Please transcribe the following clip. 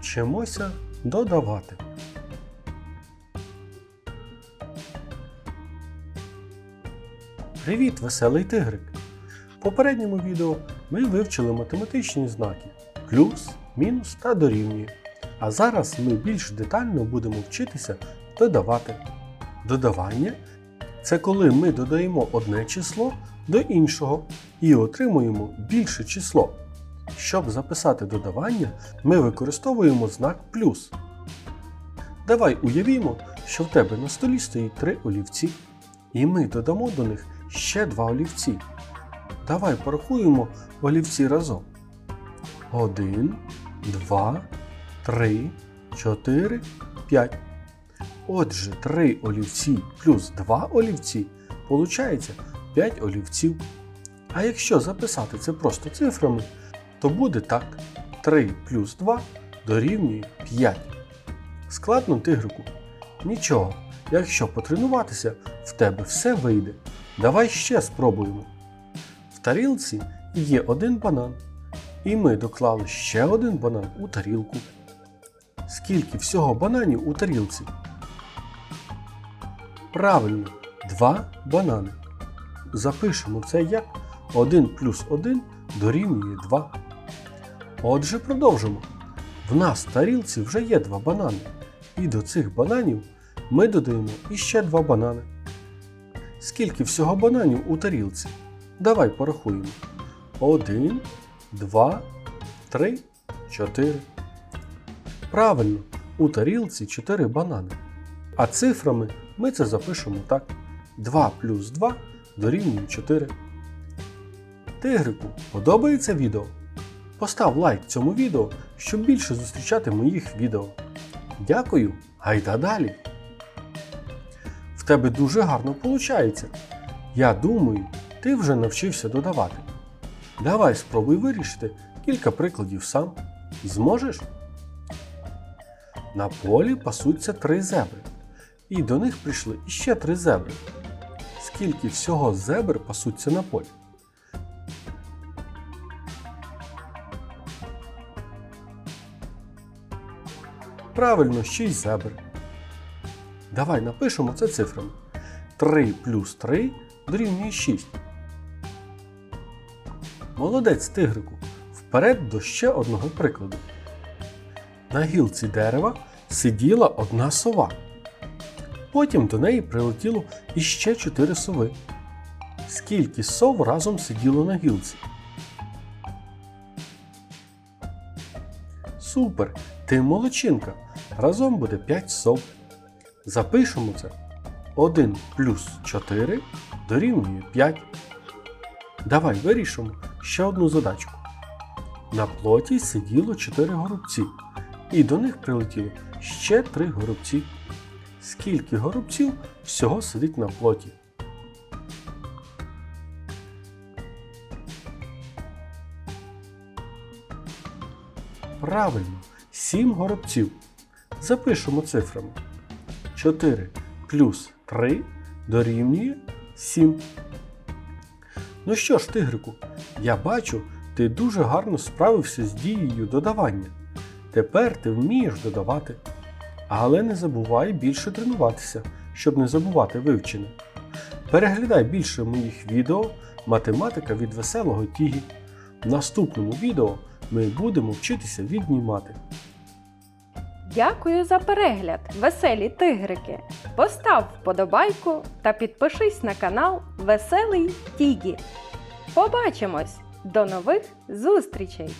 Вчимося додавати. Привіт, веселий тигрик! В попередньому відео ми вивчили математичні знаки плюс, мінус та дорівнює. А зараз ми більш детально будемо вчитися додавати. Додавання це коли ми додаємо одне число до іншого і отримуємо більше число. Щоб записати додавання, ми використовуємо знак плюс. Давай уявімо, що в тебе на столі стоїть три олівці, і ми додамо до них ще два олівці. Давай порахуємо олівці разом. Один, два, три, чотири, п'ять. Отже, 3 олівці плюс 2 олівці получається 5 олівців. А якщо записати це просто цифрами, то буде так: 3 плюс 2 дорівнює 5. Складно тигрику? Нічого. Якщо потренуватися, в тебе все вийде. Давай ще спробуємо. В тарілці є один банан. І ми доклали ще один банан у тарілку. Скільки всього бананів у тарілці? Правильно, два банани. Запишемо це як 1 плюс 1 дорівнює 2. Отже, продовжимо. В нас в тарілці вже є два банани. І до цих бананів ми додаємо іще два банани. Скільки всього бананів у тарілці? Давай порахуємо. 1, 2, 3, 4. Правильно, у тарілці 4 банани. А цифрами ми це запишемо так. 2 плюс 2 дорівнює 4. Тигрику, подобається відео? Постав лайк цьому відео, щоб більше зустрічати моїх відео. Дякую, гайда далі! В тебе дуже гарно виходить. Я думаю, ти вже навчився додавати. Давай спробуй вирішити кілька прикладів сам. Зможеш? На полі пасуться три зебри. І до них прийшли іще три зебри. Скільки всього зебр пасуться на полі? Правильно, 6 зебр. Давай напишемо це цифрами. 3 плюс 3 дорівнює 6. Молодець тигрику. Вперед до ще одного прикладу. На гілці дерева сиділа одна сова. Потім до неї прилетіло іще чотири сови. Скільки сов разом сиділо на гілці? Супер! Ти молодчинка! Разом буде 5 сов. Запишемо це. 1 плюс 4 дорівнює 5. Давай вирішимо ще одну задачку. На плоті сиділо 4 горобці, і до них прилетіло ще 3 горобці. Скільки горобців всього сидить на плоті? Правильно, 7 горобців. Запишемо цифрами. 4 плюс 3 дорівнює 7. Ну що ж, тигрику, я бачу, ти дуже гарно справився з дією додавання. Тепер ти вмієш додавати. Але не забувай більше тренуватися, щоб не забувати вивчене. Переглядай більше моїх відео Математика від веселого Тігі. В наступному відео ми будемо вчитися віднімати. Дякую за перегляд, веселі тигрики! Постав вподобайку та підпишись на канал Веселий Тігі. Побачимось! До нових зустрічей!